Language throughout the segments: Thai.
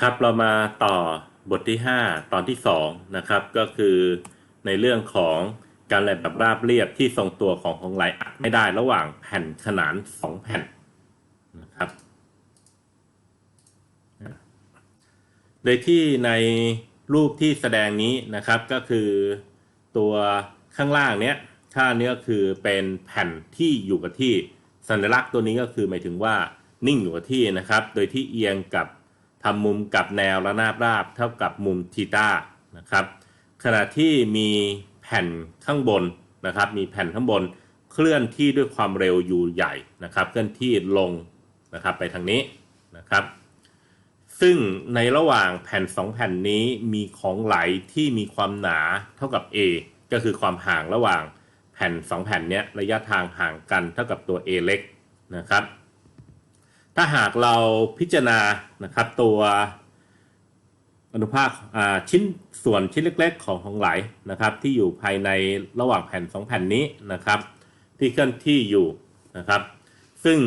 ครับเรามาต่อบทที่ 5 ตอนที่2นะครับก็คือในเรื่องของการแหลแบบราบเรียบที่ทรงตัวของของไหลอัดไม่ได้ระหว่างแผ่นขนาน 2 แผ่นนะครับโดยที่ในรูปที่แสดงนี้นะครับก็คือตัวข้างล่างเนี้ยค่านี้ก็คือเป็นแผ่นที่อยู่กับที่สัญลักษณ์ตัวนี้ก็คือหมายถึงว่านิ่งอยู่กับที่นะครับ โดยที่เอียงกับ ทำมุมกับแนวระนาบราบเท่ากับมุมทีตานะครับขณะที่มีแผ่นข้างบนนะครับ มีแผ่นข้างบนเคลื่อนที่ด้วยความเร็วอยู่ใหญ่นะครับเคลื่อนที่ลงนะครับไปทางนี้นะครับ ซึ่งในระหว่างแผ่น 2 แผ่นนี้มีของไหลที่มีความหนาเท่ากับ A ก็คือความห่างระหว่างแผ่น 2 แผ่นเนี้ยระยะทางห่างกันเท่ากับตัว A เล็กนะครับ ถ้าหากเราพิจารณานะครับตัวอนุภาคชิ้นส่วนชิ้นเล็กๆ ของของไหลนะครับ ที่อยู่ภายในระหว่างแผ่น 2 แผ่นนี้นะครับ ที่เคลื่อนที่อยู่นะครับ ซึ่ง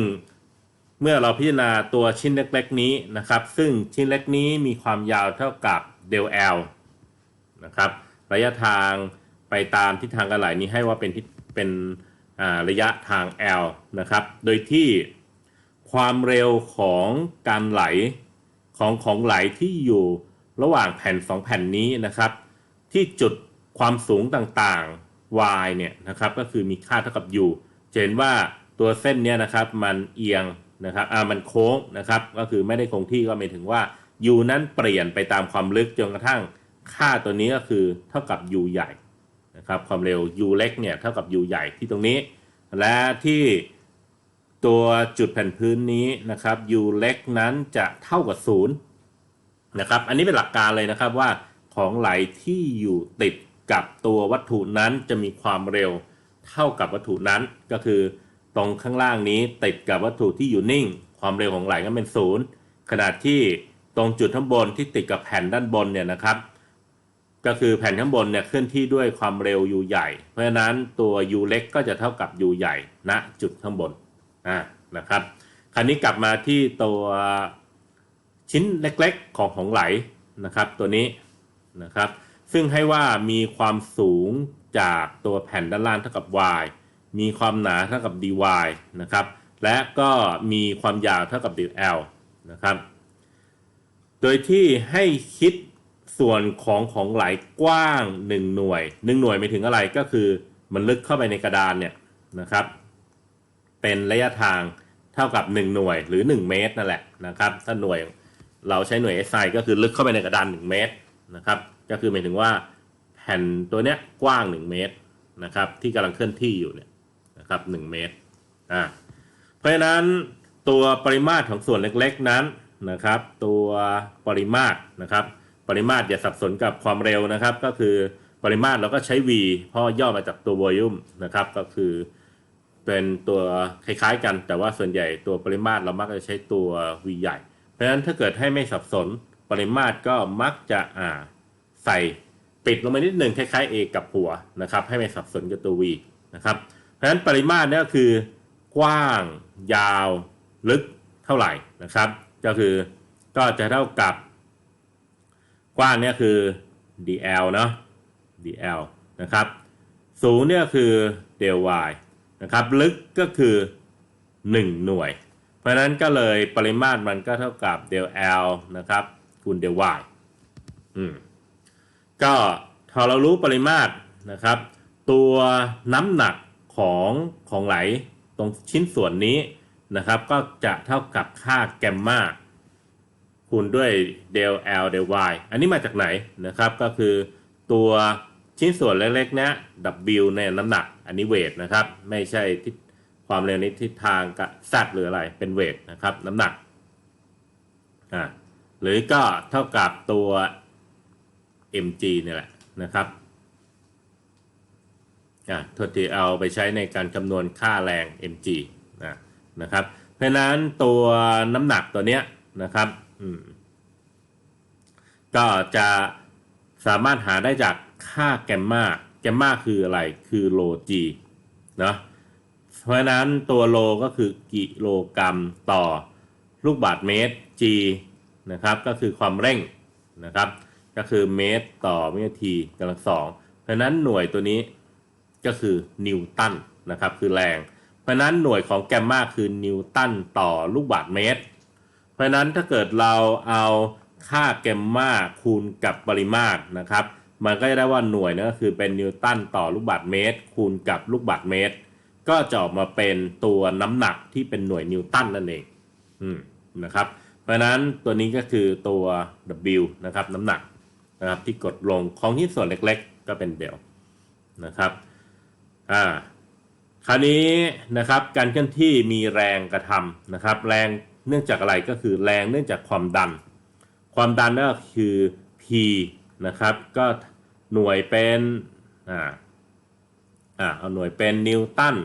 เมื่อเราพิจารณาตัวชิ้นเล็กๆ นี้นะครับ ซึ่งชิ้นเล็กนี้มีความยาวเท่ากับเดล L นะครับระยะทางไปตามทิศทางการไหลนี้ให้ว่าเป็นเป็นระยะทาง L นะครับ โดยที่ ความเร็วของการไหลของของไหลที่อยู่ระหว่างแผ่น 2 แผ่นนี้นะครับ ที่จุดความสูงต่างๆ y เนี่ยนะครับก็คือมีค่าเท่ากับ u จะเห็นว่าตัวเส้นเนี้ยนะครับมันเอียงนะครับอ่ามันโค้งนะครับ ก็คือไม่ได้คงที่ก็หมายถึงว่า u นั้นเปลี่ยนไปตามความลึกจนกระทั่งค่าตัวนี้ก็คือเท่ากับ u ใหญ่นะครับความเร็ว u เล็กเนี่ยเท่ากับ u ใหญ่ที่ตรงนี้ และที่ ตัวจุดแผ่นพื้นนี้นะครับ u เล็กนั้นจะเท่ากับศูนย์นะครับ อันนี้เป็นหลักการเลยนะครับว่าของไหลที่อยู่ติดกับตัววัตถุนั้นจะมีความเร็วเท่ากับวัตถุนั้น ก็คือตรงข้างล่างนี้ติดกับวัตถุที่อยู่นิ่ง ความเร็วของไหลก็เป็นศูนย์ขณะที่ตรงจุดข้างบนที่ติดกับแผ่นด้านบนเนี่ยนะครับ ก็คือแผ่นข้างบนเนี่ยเคลื่อนที่ด้วยความเร็ว u ใหญ่ เพราะฉะนั้นตัว u เล็กก็จะเท่ากับ u ใหญ่ณจุดข้างบน อ่านะครับคราวนี้กลับมาที่ตัวชิ้นเล็กๆของของไหลนะครับตัวนี้นะครับซึ่งให้ว่ามีความสูงจากตัวแผ่นด้านล่างเท่ากับ y มีความหนาเท่ากับ dy นะครับและก็มีความยาวเท่ากับ dl นะครับโดยที่ให้คิดส่วนของของไหลกว้าง 1 หน่วย 1 หน่วยไม่ถึงอะไรก็คือมันลึกเข้าไปในกระดานเนี่ยนะครับ เป็นระยะทางเท่ากับ 1 หน่วยหรือ 1 เมตรนั่นแหละนะครับ ถ้าหน่วยเราใช้หน่วย SI ก็คือลึกเข้าไปในกระดาน 1 เมตรนะครับ ก็คือหมายถึงว่าแผ่นตัวเนี้ยกว้าง 1 เมตรนะครับที่กำลังเคลื่อนที่อยู่เนี่ยนะครับ1เมตรอ่าเพราะฉะนั้นตัวปริมาตรของส่วนเล็กๆนั้นนะครับ ตัวปริมาตรนะครับ ปริมาตรอย่าสับสนกับความเร็วนะครับ ก็คือปริมาตรเราก็ใช้ v เพราะย่อมาจากตัว volume นะครับ ก็คือ เป็นตัวคล้ายๆกัน แต่ว่าส่วนใหญ่ตัวปริมาตรเรามักจะใช้ตัว v ใหญ่ เพราะฉะนั้นถ้าเกิดให้ไม่สับสนปริมาตรก็มักจะอ่าใส่ปิดลงมานิดหนึ่งคล้ายๆ A กับหัวนะครับ ให้ไม่สับสนกับตัว V นะครับ เพราะฉะนั้นปริมาตรเนี่ยก็คือกว้าง ยาวลึกเท่าไหร่นะครับ ก็คือก็จะเท่ากับ กว้างเนี่ยคือ dl เนาะ dl นะครับ สูงเนี่ยคือ del y นะครับลึกก็คือ 1 หน่วย เพราะนั้นก็เลยปริมาตรมันก็เท่ากับ del L นะครับคูณ del Y อืมก็พอเรารู้ปริมาตรนะครับ ตัวน้ำหนักของของไหลตรงชิ้นส่วนนี้นะครับ ก็จะเท่ากับค่าแกมมาคูณด้วย del L del Y อันนี้มาจากไหนนะครับก็คือตัว ชิ้นส่วนเล็กๆนี้ W เนี่ยน้ำหนักอันนี้เวทนะครับ ไม่ใช่ทิศความเร็วนี้ทิศทางกับซัดหรืออะไรเป็นเวทนะครับ น้ำหนักอ่าหรือก็เท่ากับตัว mg เนี่ยแหละนะครับอ่าทษทีเอาไปใช้ในการคำนวณค่าแรง mg นะนะครับ เพราะฉะนั้นตัวน้ำหนักตัวเนี้ยนะครับอืมก็จะสามารถหาได้จาก ค่าแกมมาแกมมาคืออะไรคือโล g เนาะเพราะนั้นตัวโลก็คือกิโลกรัมต่อลูกบาศก์เมตร g นะครับก็คือความเร่งนะครับก็คือเมตรต่อวินาทีกำลังสองเพราะนั้นหน่วยตัวนี้ก็คือนิวตันนะครับคือแรง เพราะนั้นหน่วยของแกมมาคือนิวตันต่อลูกบาศก์เมตร เพราะนั้นถ้าเกิดเราเอาค่าแกมมาคูณกับปริมาตรนะครับ มันก็จะได้ว่าหน่วยนั่นก็คือเป็นนิวตันต่อลูกบาศก์เมตร คูณกับลูกบาศก์เมตร ก็จะออกมาเป็นตัวน้ำหนักที่เป็นหน่วยนิวตันนั่นเองอืมนะครับ เพราะฉะนั้นตัวนี้ก็คือตัว W นะครับน้ำหนักนะครับที่กดลงของที่ส่วนเล็กๆ ก็เป็นเดลนะครับอ่าคราวนี้นะครับการเคลื่อนที่มีแรงกระทำนะครับ แรงเนื่องจากอะไรก็คือแรงเนื่องจากความดัน ความดันก็คือ P นะครับก็ หน่วยเป็นอ่าอ่าเอาหน่วยเป็นนิวตัน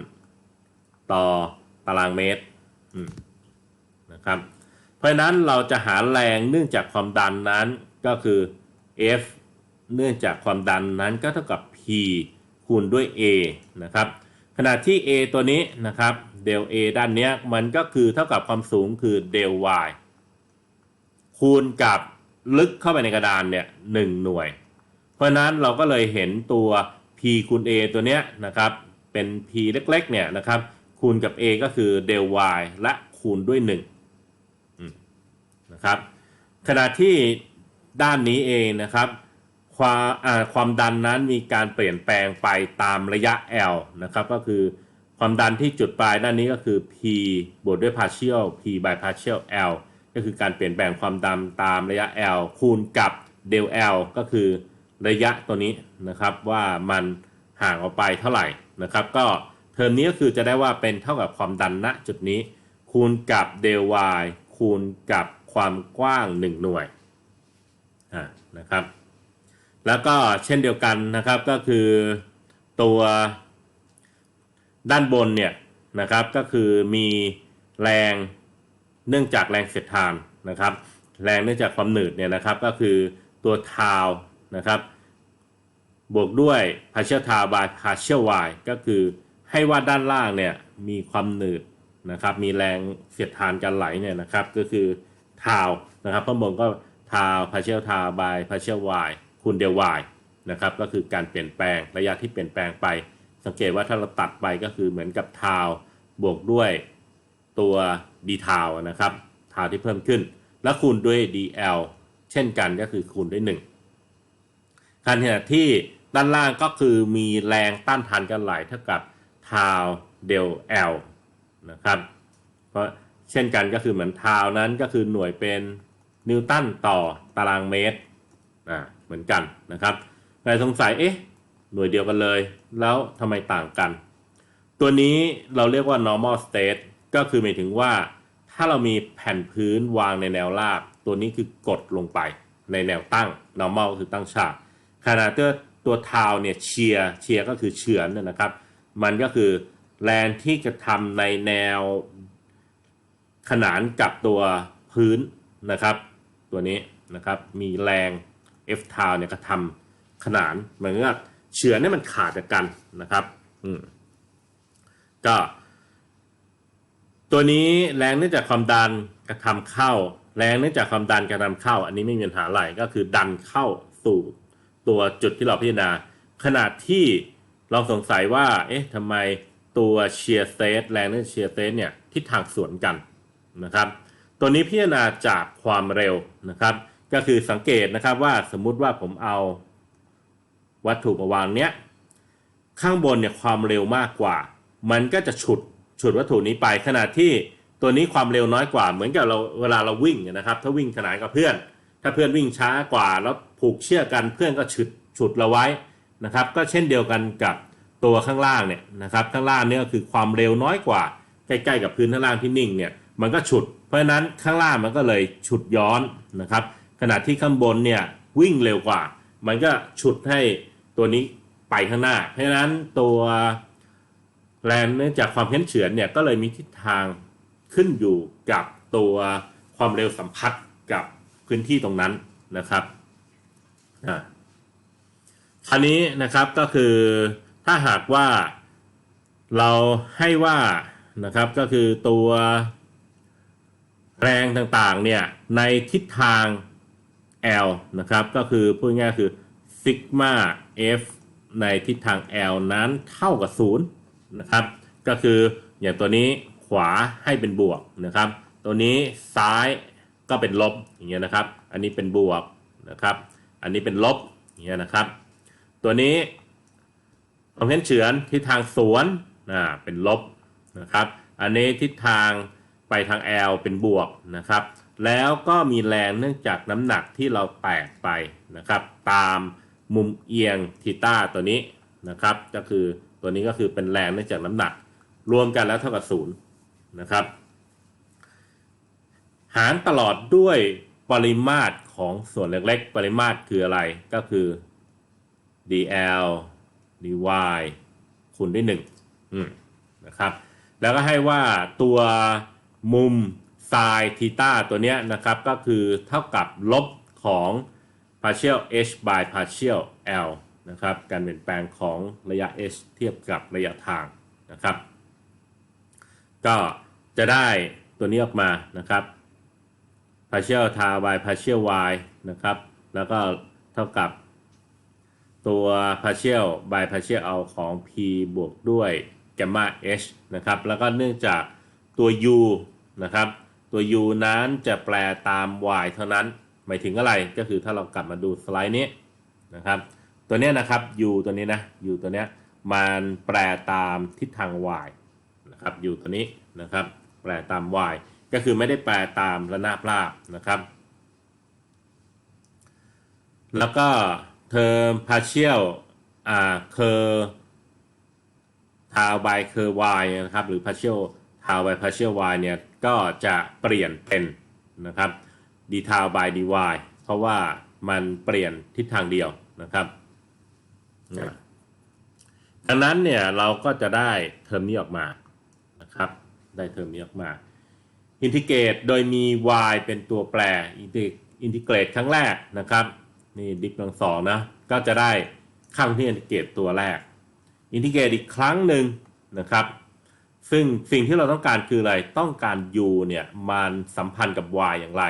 ต่อตารางเมตรมนะครับ เพราะนั้นเราจะหาแรงเนื่องจากความดันนั้นก็คือ F เนื่องจากความดันนั้นก็เท่ากับ P คูณด้วย A นะครับ ขณะที่ A ตัวนี้นะครับเดล A ด้านนี้มันก็คือเท่ากับความสูงคือเดล Y คูณกับลึกเข้าไปในกระดานเนี่ยหนึ่งหน่วย ราะนั้นเราก็เลยเห็นตัว P คูณ A ตัวเนี้ยนะครับ เป็น P เล็กๆเนี่ยนะครับ คูณกับ A ก็คือเดล Y และคูณด้วย1นะครับ ขณะที่ด้านนี้เองนะครับ ความความดันนั้นมีการเปลี่ยนแปลงไปตามระยะ L นะครับ ก็คือความดันที่จุดปลายด้านนี้ก็คือ P บวกด้วย partial P by partial L ก็คือการเปลี่ยนแปลงความดันตามระยะ L คูณกับ del L ก็คือ ระยะตัวนี้นะครับว่ามันห่างออกไปเท่าไหร่นะครับ ก็เทอมนี้ก็คือจะได้ว่าเป็นเท่ากับความดันณจุดนี้ คูณกับ del y คูณกับความกว้าง 1 หน่วยอ่านะครับ แล้วก็เช่นเดียวกันนะครับก็คือตัวด้านบนเนี่ยนะครับก็คือมีแรงเนื่องจากแรงเสียดทานนะครับ แรงเนื่องจากความหนืดเนี่ยนะครับก็คือตัวทาวนะครับ บวกด้วย partial tau by partial y ก็คือให้ว่าด้านล่างเนี่ยมีความหนืดนะครับมีแรงเสียดทานกันไหลเนี่ยนะครับก็คือทาวนะครับข้างบนก็ทาว partial tau by partial y คูณเดล y นะครับก็คือการเปลี่ยนแปลงระยะที่เปลี่ยนแปลงไป สังเกตว่าถ้าเราตัดไปก็คือเหมือนกับทาวบวกด้วยตัวดีทาวนะครับทาวที่เพิ่มขึ้น แล้วคูณด้วย dl เช่นกันก็คือคูณด้วย 1ขณะที่ ด้านล่างก็คือมีแรงต้านทานกันไหลเท่ากับทาวเดล l นะครับ เพราะเช่นกันก็คือเหมือนทาวนั้นก็คือหน่วยเป็นนิวตันต่อตารางเมตรอ่าเหมือนกันนะครับใครสงสัยเอ๊ะหน่วยเดียวกันเลย แล้วทำไมต่างกัน ตัวนี้เราเรียกว่า normal state ก็คือหมายถึงว่า ถ้าเรามีแผ่นพื้นวางในแนวราบ ตัวนี้คือกดลงไปในแนวตั้ง normal คือตั้งฉากขณะที่ ตัวทาวเนี่ยเชียร์เชียร์ก็คือเฉือนนะครับ มันก็คือแรงที่กระทำในแนวขนานกับตัวพื้นนะครับ ตัวนี้นะครับมีแรง F ทาวเนี่ยกระทำขนานเหมือนกับเฉือนให้มันขาดจากกันนะครับอืมก็ตัวนี้แรงเนื่องจากความดันกระทำเข้า แรงเนื่องจากความดันกระทำเข้า อันนี้ไม่มีปัญหาอะไรก็คือดันเข้าสู่ ตัวจุดที่เราพิจารณา ขนาดที่เราสงสัยว่า เอ๊ะทำไมตัวเชียร์เซตแรงเนื่อเชียร์เซตเนี่ยทิศทางสวนกันนะครับ ตัวนี้พิจารณาจากความเร็วนะครับ ก็คือสังเกตนะครับว่าสมมุติว่าผมเอาวัตถุมาวางเนี้ยข้างบนเนี่ยความเร็วมากกว่า มันก็จะฉุดฉุดวัตถุนี้ไป ขณะที่ตัวนี้ความเร็วน้อยกว่า เหมือนกับเราเวลาเราวิ่งนะครับ ถ้าวิ่งขนานกับเพื่อน ถ้าเพื่อนวิ่งช้ากว่าแล้ว ผูกเชือกกันเพื่อนก็ฉุดฉุดเราไว้นะครับ ก็เช่นเดียวกันกับตัวข้างล่างเนี่ยนะครับข้างล่างเนี่ยก็คือความเร็วน้อยกว่าใกล้ๆกับพื้นข้างล่างที่นิ่งเนี่ยมันก็ฉุด เพราะฉะนั้นข้างล่างมันก็เลยฉุดย้อนนะครับ ขณะที่ข้างบนเนี่ยวิ่งเร็วกว่า มันก็ฉุดให้ตัวนี้ไปข้างหน้า เพราะฉะนั้นตัวแรงเนื่องจากความเพ้นเฉือนเนี่ยก็เลยมีทิศทางขึ้นอยู่กับตัวความเร็วสัมผัสกับพื้นที่ตรงนั้นนะครับ อ่าคราวนี้นะครับก็คือถ้าหากว่าเราให้ว่านะครับก็คือตัวแรงต่างๆเนี่ยในทิศทาง L นะครับก็คือพูดง่ายๆคือซิกมา F ในทิศทาง L นั้นเท่ากับ0นะครับก็คืออย่างตัวนี้ขวาให้เป็นบวกนะครับ ตัวนี้ซ้ายก็เป็นลบอย่างเงี้ยนะครับ อันนี้เป็นบวกนะครับ อันนี้เป็นลบอย่างเงี้ยนะครับ ตัวนี้ความเห็นเฉือนทิศทางสวนอ่าเป็นลบนะครับ อันนี้ทิศทางไปทาง L เป็นบวกนะครับ แล้วก็มีแรงเนื่องจากน้ำหนักที่เราแตกไปนะครับ ตามมุมเอียงทีต้าตัวนี้นะครับ ก็คือตัวนี้ก็คือเป็นแรงเนื่องจากน้ำหนัก รวมกันแล้วเท่ากับศูนย์นะครับ หารตลอดด้วย ปริมาตรของส่วนเล็กๆ ปริมาตรคืออะไรก็คือ dl dy คูณด้วย1อืมนะครับ แล้วก็ให้ว่าตัวมุม sin ทีต้าตัวเนี้ยนะครับ ก็คือเท่ากับลบของ partial h by partial l นะครับ การเปลี่ยนแปลงของระยะ h เทียบกับระยะทางนะครับ ก็จะได้ตัวนี้ออกมานะครับ partial t a y partial y นะครับ แล้วก็เท่ากับตัว partial by partial เอาของ p บวกด้วย gamma h นะครับ แล้วก็เนื่องจากตัว u นะครับ ตัว u นั้นจะแปลตาม y เท่านั้น หมายถึงอะไร ก็คือถ้าเรากลับมาดูสไลด์นี้นะครับ ตัวเนี้ยนะครับ u ตัวนี้นะ u ตัวเนี้ยมันแปลตามทิศทาง y นะครับ u ตัวนี้นะครับ แปลตาม y ก็คือไม่ได้แปลตามระนาบราบนะครับ แล้วก็เทอม partial อ่า cur ทาว by cur y นะครับ หรือ partial ทาว by partial y เนี่ย ก็จะเปลี่ยนเป็นนะครับ d ทาว by dy เพราะว่ามันเปลี่ยนทิศทางเดียวนะครับดังนั้นเนี่ยเราก็จะได้เทอมนี้ออกมานะครับ ได้เทอมนี้ออกมา อินทิเกรตโดยมี y เป็นตัวแปรอินทิเกรตครั้งแรกนะครับนี่ดิกกำลังสองนะก็จะได้ข้างที่อินทิเกรตตัวแรก อินทิเกรตอีกครั้งหนึ่งนะครับ ซึ่งสิ่งที่เราต้องการคืออะไรต้องการ u เนี่ยมันสัมพันธ์กับ y อย่างไร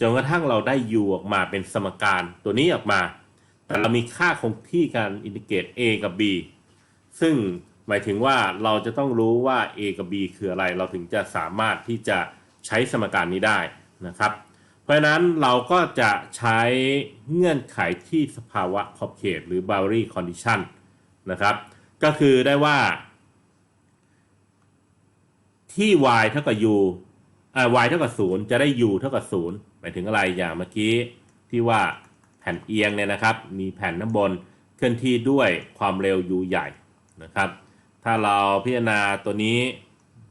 จนกระทั่งเราได้ u ออกมาเป็นสมการตัวนี้ออกมา แต่เรามีค่าคงที่การอินทิเกรต a กับ b ซึ่งหมายถึงว่าเราจะต้องรู้ว่า a กับ b คืออะไร เราถึงจะสามารถที่จะ ใช้สมการนี้ได้นะครับ เพราะนั้นเราก็จะใช้เงื่อนไขที่สภาวะขอบเขตหรือ boundary condition นะครับ ก็คือได้ว่า ที่ y เท่ากับ u อ่า y เท่ากับ 0 จะได้ u เท่ากับ 0 หมายถึงอะไรอย่างเมื่อกี้ที่ว่าแผ่นเอียงเนี่ยนะครับ มีแผ่นน้ำบนเคลื่อนที่ด้วยความเร็ว u ใหญ่นะครับ ถ้าเราพิจารณาตัวนี้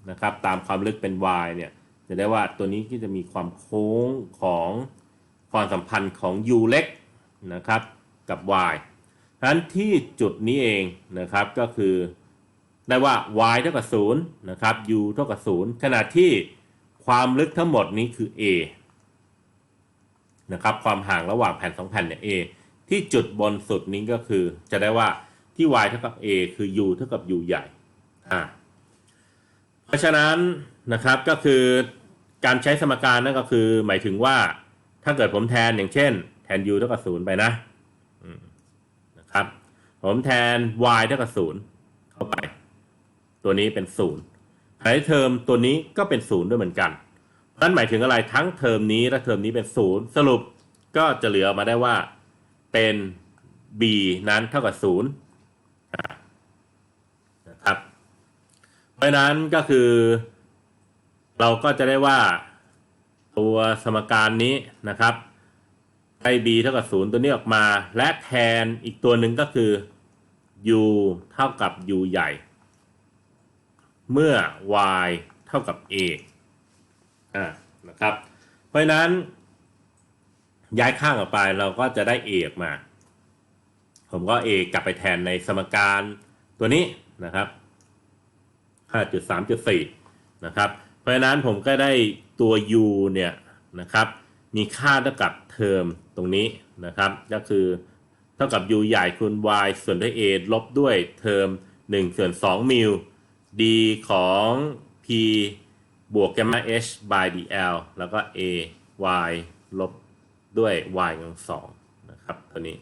นะครับ ตามความลึกเป็น y เนี่ย จะได้ว่าตัวนี้ก็จะมีความโค้งของความสัมพันธ์ของ u เล็กนะครับกับ y ฉะนั้นที่จุดนี้เองนะครับก็คือได้ว่า y เท่ากับ0นะครับ u เท่ากับ0ขณะที่ความลึกทั้งหมดนี้คือ a นะครับความห่างระหว่างแผ่นสองแผ่นเนี่ย a ที่จุดบนสุดนี้ก็คือจะได้ว่าที่ y เท่ากับ a คือ u เท่ากับ u ใหญ่อ่า ราะฉะนั้นนะครับก็คือการใช้สมการนั่นก็คือหมายถึงว่าถ้าเกิดผมแทนอย่างเช่น แทน u เท่ากับ0ไปนะนะครับผมแทน y เท่ากับ0เข้าไป ตัวนี้เป็น0ในเทอมตัวนี้ก็เป็น0ด้วยเหมือนกันนั่นหมายถึงอะไรทั้งเทอมนี้และเทอมนี้เป็น0สรุปก็จะเหลือมาได้ว่าเป็น b นั้นเท่ากับ0นะครับเพ ราะนั้นก็คือ เราก็จะได้ว่าตัวสมการนี้นะครับได้ b เท่ากับ 0 ตัวนี้ออกมา และแทนอีกตัวหนึ่งก็คือ u เท่ากับ u ใหญ่ เมื่อ y เท่ากับ a อ่านะครับ เพราะฉะนั้น ย้ายข้างออกไปเราก็จะได้ a ออกมา ผมก็ a กลับไปแทนในสมการตัวนี้นะครับ 5.3.4 นะครับ เพราะฉะนั้นผมก็ได้ตัว u เนี่ยนะครับ มีค่าเท่ากับเทอมตรงนี้นะครับ ก็คือเท่ากับ u ใหญ่คูณ y ส่วนด้วย a ลบด้วยเทอม1ส่วน2มิล d ของ p บวกแกมมา h by dl แล้วก็ a y ลบด้วย y กำลังสองนะครับตัวนี้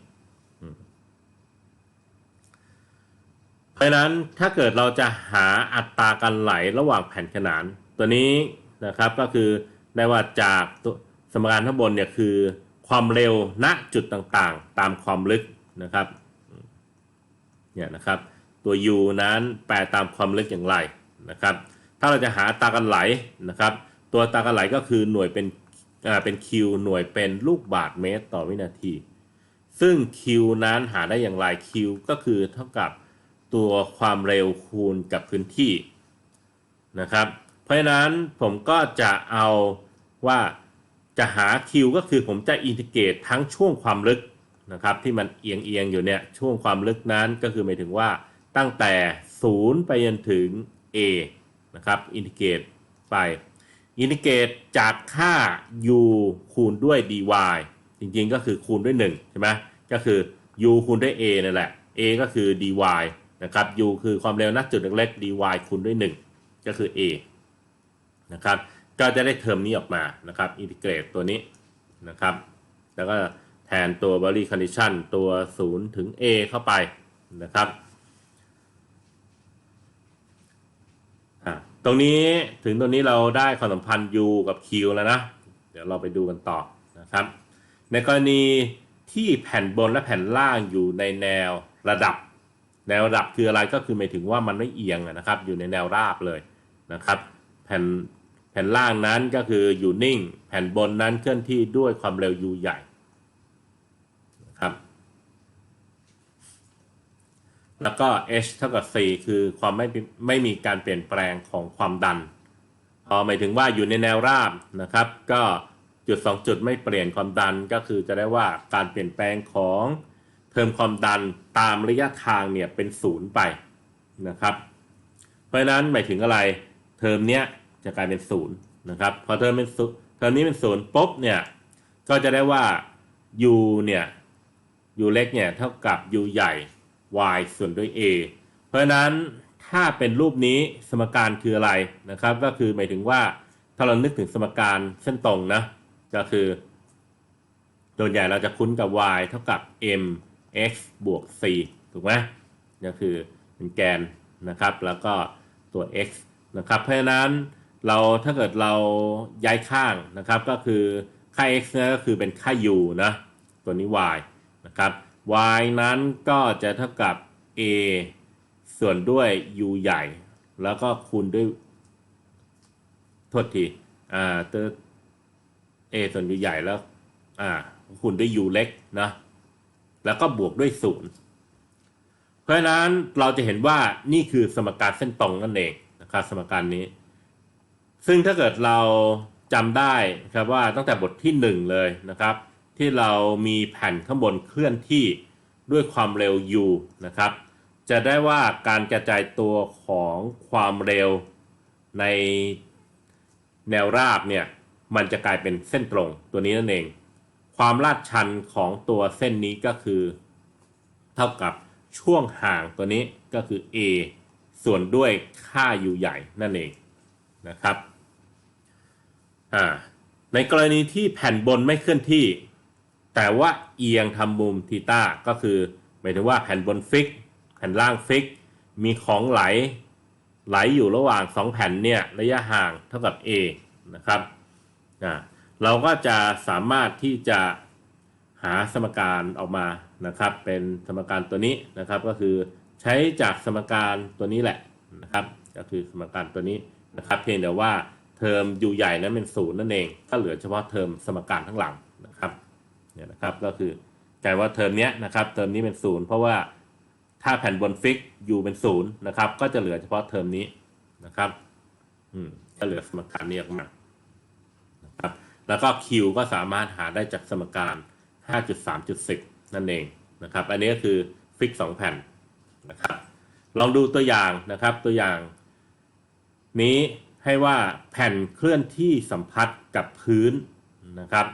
เพ ราะฉะนั้นถ้าเกิดเราจะหาอัตราการไหลระหว่างแผ่นขนาน ตัวนี้นะครับก็คือได้ว่าจากสมการข้างบนเนี่ยคือความเร็วณจุดต่างๆ ตามความลึกนะครับเนี่ยนะครับตัว u นั้นแปลตามความลึกอย่างไรนะครับ ถ้าเราจะหาอัตราการไหลนะครับ ตัวอัตราการไหลก็คือหน่วยเป็นอ่าเป็น q หน่วยเป็นลูกบาศเมตรต่อวินาที ซึ่ง q นั้นหาได้อย่างไร q ก็คือเท่ากับ ตัวความเร็วคูณกับพื้นที่นะครับ เพราะฉะนั้นผมก็จะเอาว่าจะหา q ก็คือผมจะอินทิเกรตทั้งช่วงความลึกนะครับที่มันเอียงเอียงอยู่เนี่ยช่วงความลึกนั้นก็คือหมายถึงว่าตั้งแต่ 0 ไปจนถึง a นะครับอินทิเกรตไปอินทิเกรตจากค่า u คูณด้วย dy จริงๆก็คือคูณด้วย1ใช่ไหมก็คือ u คูณด้วย a นั่นแหละ a ก็คือ dy นะครับ u คือความเร็วณจุดเล็กๆ dy คูณด้วย 1 ก็คือ a นะครับ ก็จะได้เทอมนี้ออกมานะครับอินทิเกรตตัวนี้นะครับ แล้วก็แทนตัว boundary condition ตัว 0 ถึง a เข้าไปนะครับตรงนี้ถึงตรงนี้เราได้ความสัมพันธ์ u กับ q แล้วนะ เดี๋ยวเราไปดูกันต่อนะครับ ในกรณีที่แผ่นบนและแผ่นล่างอยู่ในแนวระดับ แนวระดับคืออะไรก็คือหมายถึงว่ามันไม่เอียงนะครับ อยู่ในแนวราบเลยนะครับ แผ่นแผ่นล่างนั้นก็คืออยู่นิ่ง แผ่นบนนั้นเคลื่อนที่ด้วยความเร็ว u ใหญ่นะครับแล้วก็ h เท่ากับ c คือความไม่ไม่มีการเปลี่ยนแปลงของความดันพอหมายถึงว่าอยู่ในแนวราบนะครับ ก็จุด 2 จุดไม่เปลี่ยนความดันก็คือจะได้ว่าการเปลี่ยนแปลงของ เทอมความดันตามระยะทางเนี่ยเป็นศูนย์ไปนะครับ เพราะฉะนั้นหมายถึงอะไร เทอมเนี้ยจะกลายเป็นศูนย์นะครับพอเทอมเป็นศูนย์เทอมนี้เป็นศูนย์ปุ๊บเนี่ยก็จะได้ว่า u เนี่ย u เล็กเนี่ยเท่ากับ u ใหญ่ y ส่วนด้วย a เพราะฉะนั้นถ้าเป็นรูปนี้สมการคืออะไรนะครับ ก็คือหมายถึงว่าถ้าเรานึกถึงสมการเส้นตรงนะก็คือ โดยใหญ่เราจะคุ้นกับ y เท่ากับ m x บวก c ถูกไหมก็คือเป็นแกนนะครับ แล้วก็ตัว x นะครับ เพราะฉะนั้นเราถ้าเกิดเราย้ายข้างนะครับ ก็คือค่า x เนี่ยก็คือเป็นค่า u นะตัวนี้ y นะครับ y นั้นก็จะเท่ากับ a ส่วนด้วย u ใหญ่ แล้วก็คูณด้วยโทษทีอ่าตัว a ส่วน u ใหญ่แล้วอ่าคูณด้วย u เล็กนะ แล้วก็บวกด้วยศูนย์เพราะฉะนั้นเราจะเห็นว่านี่คือสมการเส้นตรงนั่นเองนะครับสมการนี้ ซึ่งถ้าเกิดเราจำได้นะครับว่าตั้งแต่บทที่หนึ่งเลยนะครับ ที่เรามีแผ่นข้างบนเคลื่อนที่ด้วยความเร็ว u นะครับ จะได้ว่าการกระจายตัวของความเร็วในแนวราบเนี่ยมันจะกลายเป็นเส้นตรงตัวนี้นั่นเอง ความลาดชันของตัวเส้นนี้ก็คือ เท่ากับช่วงห่างตัวนี้ก็คือ a ส่วนด้วยค่า u ใหญ่นั่นเองนะครับอ่าในกรณีที่แผ่นบนไม่เคลื่อนที่ แต่ว่าเอียงทำมุมทีต้าก็คือหมายถึงว่าแผ่นบนฟิก แผ่นล่างฟิก มีของไหล ไหลอยู่ระหว่าง 2 แผ่นเนี่ยระยะห่างเท่ากับ a นะครับอ่า เราก็จะสามารถที่จะหาสมการออกมานะครับ เป็นสมการตัวนี้นะครับ ก็คือใช้จากสมการตัวนี้แหละนะครับ ก็คือสมการตัวนี้นะครับ เพียงแต่ว่าเทอม u ใหญ่นั้นเป็นศูนย์นั่นเอง ก็เหลือเฉพาะเทอมสมการทั้งหลังนะครับเนี่ยนะครับก็คือกลายว่าเทอมเนี้ยนะครับเทอมนี้เป็นศูนย์เพราะว่าถ้าแผ่นบนฟิก u เป็นศูนย์นะครับ ก็จะเหลือเฉพาะเทอมนี้นะครับ อืมก็เหลือสมการนี้ออกมา แล้วก็ Q ก็สามารถหาได้จากสมการ 5.3.10 นั่นเองนะครับ อันนี้ก็คือฟิก 2 แผ่นนะครับ ลองดูตัวอย่างนะครับ ตัวอย่าง นี้ให้ว่าแผ่นเคลื่อนที่สัมผัสกับพื้นนะครับ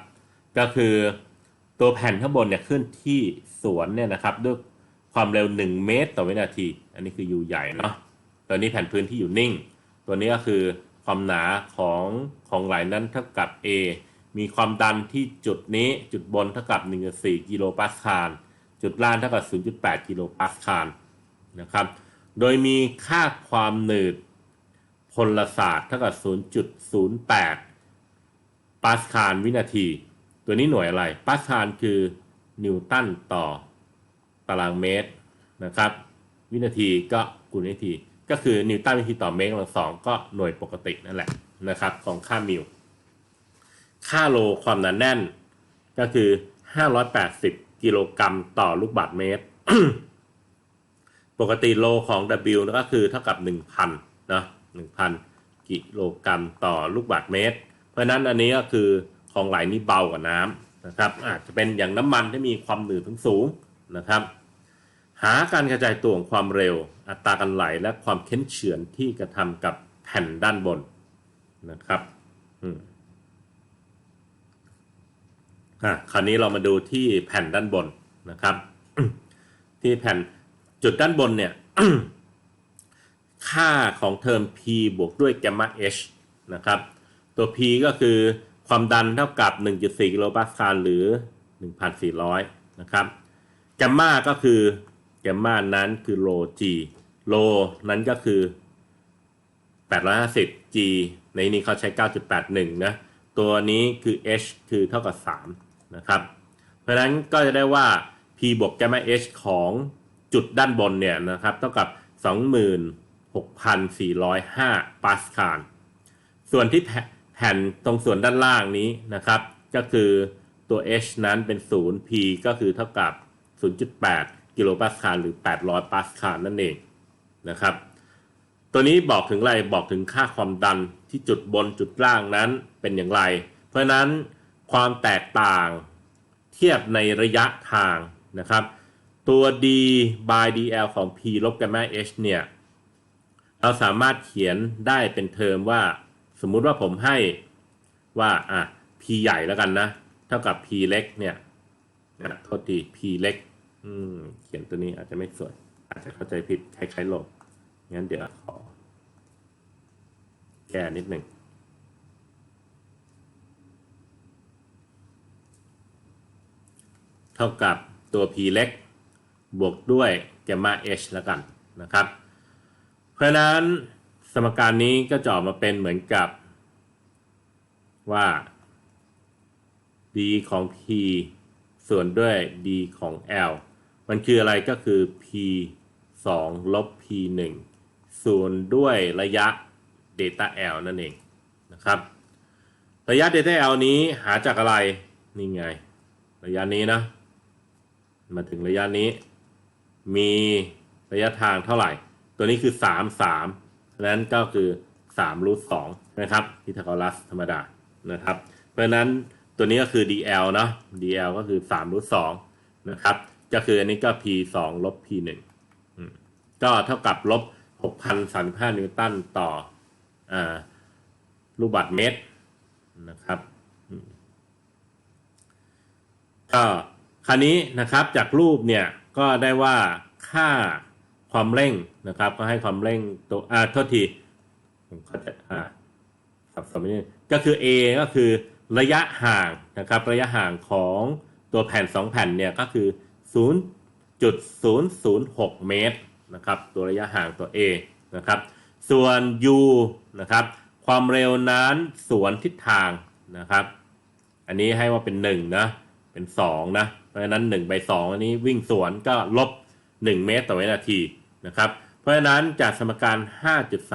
ก็คือตัวแผ่นข้างบนเนี่ยเคลื่อนที่สวนเนี่ยนะครับด้วยความเร็ว 1 เมตร ต่อวินาที อันนี้คือ u ใหญ่เนาะตัวนี้แผ่นพื้นที่อยู่นิ่ง ตัวนี้ก็คือความหนาของของไหลนั้นเท่ากับ A มีความดันที่จุดนี้จุดบนเท่ากับ 1.4 กิโลปาสคาล จุดล่างเท่ากับ 0.8 กิโลปาสคาลนะครับ โดยมีค่าความหนืดพลศาสตร์เท่ากับ 0.08 ปาสคาลวินาที ตัวนี้หน่วยอะไร ปาสคาลคือนิวตันต่อตารางเมตรนะครับ วินาทีก็คูณวินาที ก็คือนิวตันวินาทีต่อเมตรกำลังสองก็หน่วยปกตินั่นแหละนะครับของค่ามิล ค่าโลความหนาแน่น ก็คือ 580 กิโลกรัมต่อลูกบาศก์เมตร ปกติโลของ W ก็คือเท่ากับ 1,000นะ1,000 กิโลกรัมต่อลูกบาศก์เมตร เพราะฉะนั้นอันนี้ก็คือของไหลนี่เบากว่าน้ำนะครับ อาจจะเป็นอย่างน้ำมันที่มีความหนืดถึงสูงนะครับ หาการกระจายตัวของความเร็ว อัตราการไหลและความเค้นเฉือนที่กระทำกับแผ่นด้านบนนะครับ อืม อะคราวนี้เรามาดูที่แผ่นด้านบนนะครับ ที่แผ่นจุดด้านบนเนี่ย ค่าของเทอม p บวกด้วยแกมมา h นะครับ ตัว p ก็คือความดันเท่ากับ 1.4 กิโลปาสคาลหรือ 1,400 นะครับแกมมาก็คือแกมมานั้นคือโล g โลนั้นก็คือ 850 g ในนี้เขาใช้ 9.81 นะ ตัวนี้คือ h คือเท่ากับ 3 นะครับ เพราะฉะนั้นก็จะได้ว่า p บวกแกมมา h ของจุดด้านบนเนี่ยนะครับเท่ากับ 26,405 ปาสคาล ส่วนที่แผ่นตรงส่วนด้านล่างนี้นะครับ ก็คือตัว h นั้นเป็น 0 p ก็คือเท่ากับ 0.8 กิโลปาสคาลหรือ 800 ปาสคาลนั่นเองนะครับ ตัวนี้บอกถึงอะไรบอกถึงค่าความดันที่จุดบนจุดล่างนั้นเป็นอย่างไร เพราะนั้น ความแตกต่างเทียบในระยะทางนะครับ ตัว d by dl ของ p ลบกันแม่ h เนี่ย เราสามารถเขียนได้เป็นเทอมว่า สมมุติว่าผมให้ว่าอะ p ใหญ่แล้วกันนะ เท่ากับ p เล็กเนี่ยนะโทษที p เล็กเขียนตัวนี้อาจจะไม่สวย อาจจะเข้าใจผิดคล้ายๆลบงั้นเดี๋ยวขอแก้นิดหนึ่ง เท่ากับตัว p เล็ก บวกด้วยแกมมา h แล้วกันนะครับ เพราะนั้นสมการนี้ก็จะออกมาเป็นเหมือนกับว่า d ของ p ส่วนด้วย d ของ l มันคืออะไรก็คือ p 2 ลบ p 1ส่วนด้วยระยะ delta l นั่นเองนะครับ ระยะ delta l นี้หาจากอะไร นี่ไง ระยะนี้นะ มาถึงระยะนี้ มีระยะทางเท่าไหร่ ตัวนี้คือ 3 3นั้นก็คือ3รูท2นะครับพิทาโกรัสธรรมดานะครับ เพราะนั้นตัวนี้ก็คือ dl เนาะ dl ก็คือ3รูท2นะครับ ก็คืออันนี้ก็ p 2ลบ p 1ก็เท่ากับลบ6,035นิวตันต่ออลูกบาศก์เมตรนะครับก็ คราวนี้นะครับจากรูปเนี่ยก็ได้ว่าค่าความเร่งนะครับ ก็ให้ความเร่งตัวอ่าโทษทีผมเข้าใจอ่าสับสนนิดนึงก็คือ A ก็คือระยะห่างนะครับ ระยะห่างของตัวแผ่น 2 แผ่นเนี่ยก็คือ 0.006 เมตรนะครับ ตัวระยะห่างตัว A นะครับ ส่วน U นะครับ ความเร็วนั้นสวนทิศทางนะครับ อันนี้ให้ว่าเป็น1นะ เป็น2นะ เพราะฉะนั้น1ไป2อันนี้วิ่งสวนก็ลบ1เมตรต่อวินาทีนะครับ เพราะฉะนั้นจากสมการ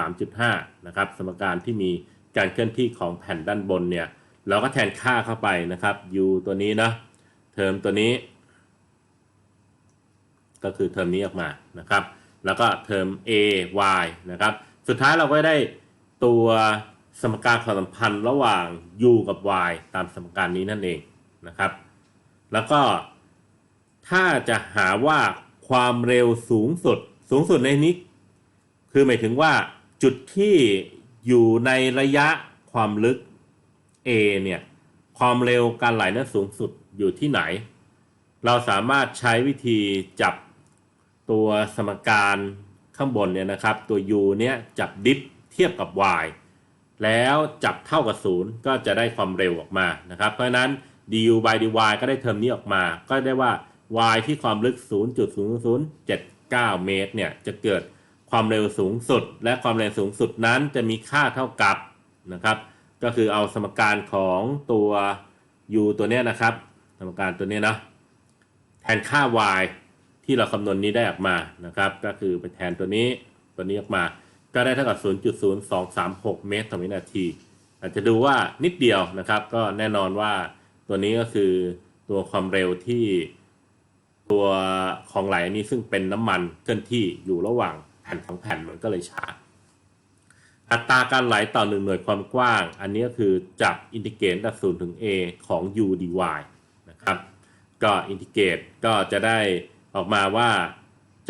5.3.5 นะครับ สมการที่มีการเคลื่อนที่ของแผ่นด้านบนเนี่ย เราก็แทนค่าเข้าไปนะครับ u ตัวนี้นะ เทอมตัวนี้ ก็คือเทอมนี้ออกมานะครับ แล้วก็เทอม a y นะครับ สุดท้ายเราก็ได้ตัวสมการความสัมพันธ์ระหว่าง u กับ y ตามสมการนี้นั่นเองนะครับ แล้วก็ถ้าจะหาว่าความเร็วสูงสุดสูงสุดในนี้ คือหมายถึงว่าจุดที่อยู่ในระยะความลึก A เนี่ย ความเร็วการไหลนั้นสูงสุดอยู่ที่ไหน เราสามารถใช้วิธีจับตัวสมการข้างบนเนี่ยนะครับ ตัว u เนี่ยจับดิฟเทียบกับ y แล้วจับเท่ากับศูนย์ก็จะได้ความเร็วออกมานะครับ เพราะฉะนั้น du by dy ก็ได้เทอมนี้ออกมา ก็ได้ว่า y ที่ความลึก 0.0079 เมตรเนี่ยจะเกิดความเร็วสูงสุด และความเร็วสูงสุดนั้นจะมีค่าเท่ากับนะครับ ก็คือเอาสมการของตัว u ตัวเนี้ยนะครับ สมการตัวเนี้ยนะแทนค่า y ที่เราคำนวณนี้ได้ออกมานะครับ ก็คือไปแทนตัวนี้ตัวนี้ออกมา ก็ได้เท่ากับ 0.0236 เมตรต่อวินาที อาจจะดูว่านิดเดียวนะครับ ก็แน่นอนว่า ตัวนี้ก็คือตัวความเร็วที่ตัวของไหลนี้ซึ่งเป็นน้ำมันเคลื่อนที่อยู่ระหว่างแผ่นของแผ่นมันก็เลยช้าอัตราการไหลต่อหนึ่งหน่วยความกว้าง อันนี้ก็คือจับอินทิเกรตจากศูนย์ถึง a ของ u dy นะครับ ก็อินทิเกรตก็จะได้ออกมาว่า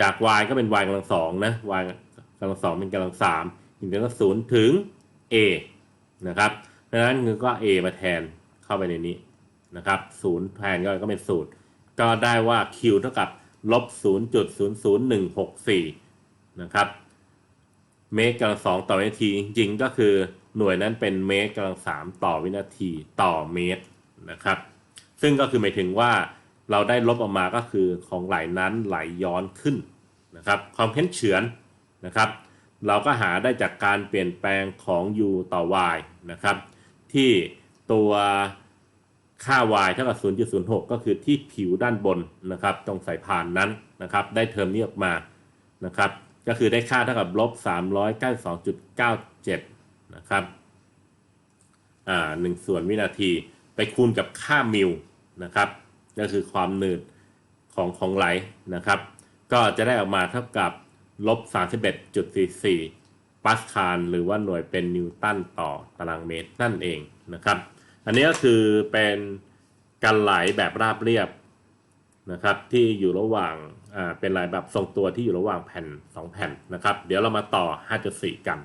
จาก y ก็เป็น y กำลังสองนะ y กำลังสองเป็นกำลังสามอินทิเกรตศูนย์ถึง a นะครับดังนั้นคือก็ a มาแทนเข้าไปในนี้ นะครับศูนย์แทนก็ก็เป็นศูนย์ก็ได้ว่า q เท่ากับลบ0.00164 นะครับ เมตรกำลังสองต่อวินาที จริงก็คือหน่วยนั้นเป็นเมตรกำลังสามต่อวินาทีต่อเมตรนะครับ ซึ่งก็คือหมายถึงว่าเราได้ลบออกมาก็คือของไหลนั้นไหลย้อนขึ้นนะครับ ความเพ้นเฉือนนะครับ เราก็หาได้จากการเปลี่ยนแปลงของ u ต่อ y นะครับ ที่ตัว ค่า y เท่ากับ 0.06 ก็คือที่ผิวด้านบนนะครับ ตรงสายพานนั้นนะครับ ได้เทอมนี้ออกมานะครับ ก็คือได้ค่าเท่ากับลบ 392.97 นะครับอ่าหนึ่งส่วนวินาทีไปคูณกับค่ามิลนะครับ ก็คือความหนืดของของไหลนะครับ ก็จะได้ออกมาเท่ากับลบ 31.44 ปาสคาลหรือว่าหน่วยเป็นนิวตันต่อตารางเมตรนั่นเองนะครับ อันนี้ก็คือเป็นการไหลแบบราบเรียบนะครับ ที่อยู่ระหว่างเป็นลายแบบทรงตัวที่อยู่ระหว่างแผ่น 2 แผ่นนะครับ เดี๋ยวเรามาต่อ 5.4 กัน